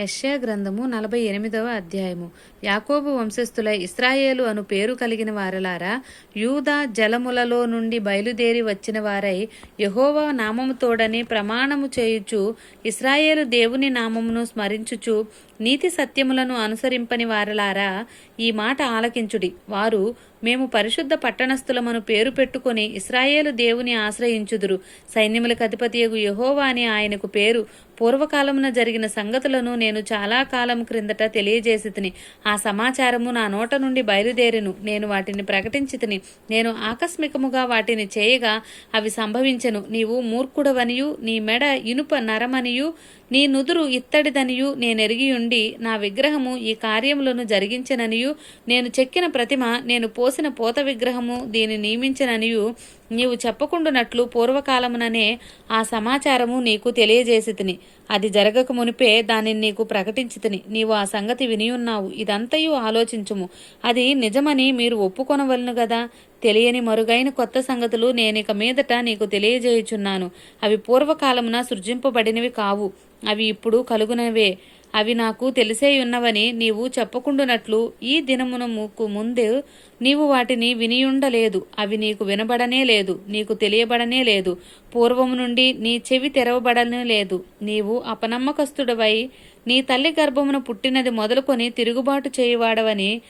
యష్యా గ్రంథము నలభై ఎనిమిదవ అధ్యాయము. యాకోబు వంశస్థుల ఇస్రాయేలు అను పేరు కలిగిన వారలారా యూదా జలములలో నుండి బయలుదేరి వచ్చిన వారై యహోవా నామముతోడని ప్రమాణము చేయుచు ఇస్రాయేలు దేవుని నామమును స్మరించుచు నీతి సత్యములను అనుసరింపని వారలారా ఈ మాట ఆలకించుడి. వారు మేము పరిశుద్ధ పట్టణస్థులమను పేరు పెట్టుకొని ఇస్రాయేలు దేవుని ఆశ్రయించుదురు. సైన్యములకు అధిపతియగు యహోవా అని ఆయనకు పేరు. పూర్వకాలమున జరిగిన సంగతులను నేను చాలా కాలం క్రిందట తెలియజేసి తిని ఆ సమాచారము నా నోట నుండి బయలుదేరిను. నేను వాటిని ప్రకటించి తిని నేను ఆకస్మికముగా వాటిని చేయగా అవి సంభవించెను. నీవు మూర్ఖుడవనియు నీ మెడ ఇనుప నరమనియు నీ నుదురు ఇత్తడిదనియు నేనెరిగియుండి నా విగ్రహము ఈ కార్యములను జరిగించననియు నేను చెక్కిన ప్రతిమ నేను పోసిన పోత విగ్రహము దీని నియమించననియు నీవు చెప్పకుండునట్లు పూర్వకాలముననే ఆ సమాచారము నీకు తెలియజేసి తిని అది జరగక మునిపే దానిని నీకు ప్రకటించి తిని నీవు ఆ సంగతి వినియున్నావు. ఇదంతయు ఆలోచించుము. అది నిజమని మీరు ఒప్పుకొనవలను గదా? తెలియని మరుగైన కొత్త సంగతులు నేనిక మీదట నీకు తెలియజేయుచున్నాను. అవి పూర్వకాలమున సృజింపబడినవి కావు. అవి ఇప్పుడు కలుగునవే. అవి నాకు తెలిసేయున్నవని నీవు చెప్పకుండునట్లు ఈ దినమునకు ముందు నీవు వాటిని వినియుండలేదు. అవి నీకు వినబడనే లేదు. నీకు తెలియబడనే లేదు. పూర్వము నుండి నీ చెవి తెరవబడనే లేదు. నీవు అపనమ్మకస్తుడవై నీ తల్లి గర్భమున పుట్టినది మొదలుకొని తిరుగుబాటు చేయువాడవని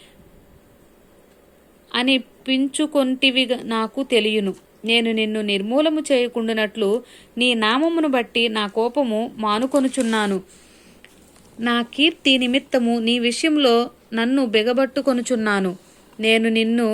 అని పించుకొంటివి నాకు తెలియను. నేను నిన్ను నిర్మూలము చేయకుండునట్లు నీ నామమును బట్టి నా కోపము మానుకొనుచున్నాను. నా కీర్తి నిమిత్తము నీ విషయంలో నన్ను బెగబట్టుకొనుచున్నాను. నేను నిన్ను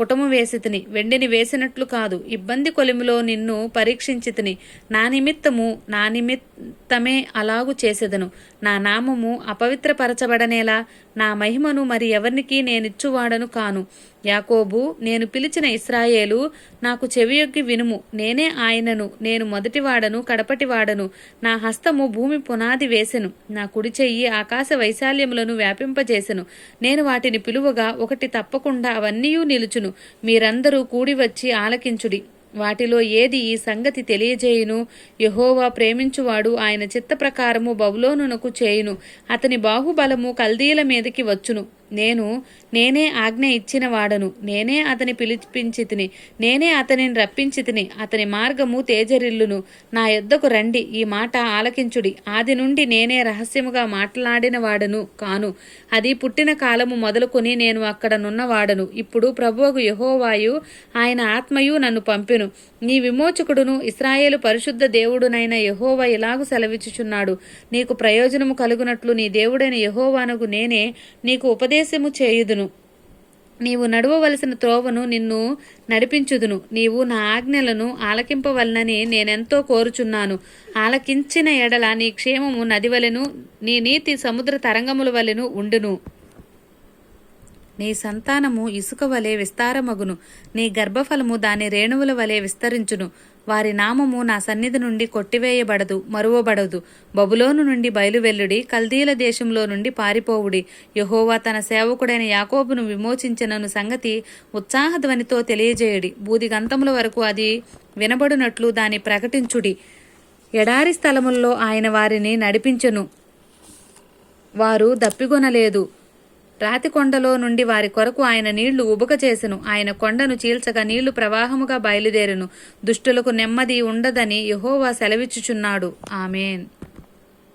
పుటము వేసితిని వెండిని వేసినట్లు కాదు ఇబ్బంది కొలిమిలో నిన్ను పరీక్షించితిని నా నిమిత్తము నా నిమిత్తమే అలాగు చేసేదను. నా నామము అపవిత్రపరచబడనేలా నా మహిమను మరి ఎవరికి నేనిచ్చువాడను కాను. యాకోబు నేను పిలిచిన ఇస్రాయేలు నాకు చెవియొగ్గి వినుము. నేనే ఆయనను నేను మొదటివాడను కడపటివాడను. నా హస్తము భూమి పునాది వేసెను. నా కుడి చెయ్యి ఆకాశ వైశాల్యములను వ్యాపింపజేసెను. నేను వాటిని పిలువగా ఒకటి తప్పకుండా అవన్నీ నిలుచును. మీరందరూ కూడి వచ్చి ఆలకించుడి. వాటిలో ఏది ఈ సంగతి తెలియజేయును? యహోవా ప్రేమించువాడు ఆయన చిత్త ప్రకారము బబులోనునకు చేయును. అతని బాహుబలము కల్దీల మీదకి వచ్చును. నేను నేనే ఆజ్ఞ ఇచ్చిన వాడను. నేనే అతని పిలిపించి తిని నేనే అతనిని రప్పించి తిని అతని మార్గము తేజరిల్లును. నా యొద్దకు రండి. ఈ మాట ఆలకించుడి. ఆది నుండి నేనే రహస్యముగా మాట్లాడిన వాడను కాను. అది పుట్టిన కాలము మొదలుకొని నేను అక్కడ నున్నవాడను. ఇప్పుడు ప్రభువకు యహోవాయు ఆయన ఆత్మయు నన్ను పంపెను. నీ విమోచకుడును ఇస్రాయేలు పరిశుద్ధ దేవుడునైన యహోవా ఇలాగు సెలవిచ్చుచున్నాడు? నీకు ప్రయోజనము కలుగునట్లు నీ దేవుడైన యహోవానకు నేనే నీకు ఉపదేశము చేయుదును. నీవు నడవవలసిన త్రోవను నిన్ను నడిపించుదును. నీవు నా ఆజ్ఞలను ఆలకింపవలనని నేనెంతో కోరుచున్నాను. ఆలకించిన ఎడల నీ క్షేమము నదివలెను నీ నీతి సముద్ర తరంగముల వలెను ఉండును. నీ సంతానము ఇసుక వలె విస్తారమగును. నీ గర్భఫలము దాని రేణువుల వలె విస్తరించును. వారి నామము నా సన్నిధి నుండి కొట్టివేయబడదు మరువబడదు. బబులోను నుండి బయలువెల్లుడి కల్దీల దేశంలో నుండి పారిపోవుడి. యహోవా తన సేవకుడైన యాకోబును విమోచించినను సంగతి ఉత్సాహధ్వనితో తెలియజేయడి. బూదిగంతముల వరకు అది వినబడునట్లు దాని ప్రకటించుడి. ఎడారి స్థలముల్లో ఆయన వారిని నడిపించెను. వారు దప్పిగొనలేదు రాతి కొండలో నుండి వారి కొరకు ఆయన నీళ్ళు ఉబక చేసెను. ఆయన కొండను చీల్చగా నీళ్ళు ప్రవాహముగా బయలుదేరెను. దుష్టులకు నెమ్మది ఉండదని యహోవా సెలవిచ్చుచున్నాడు. ఆమెన్.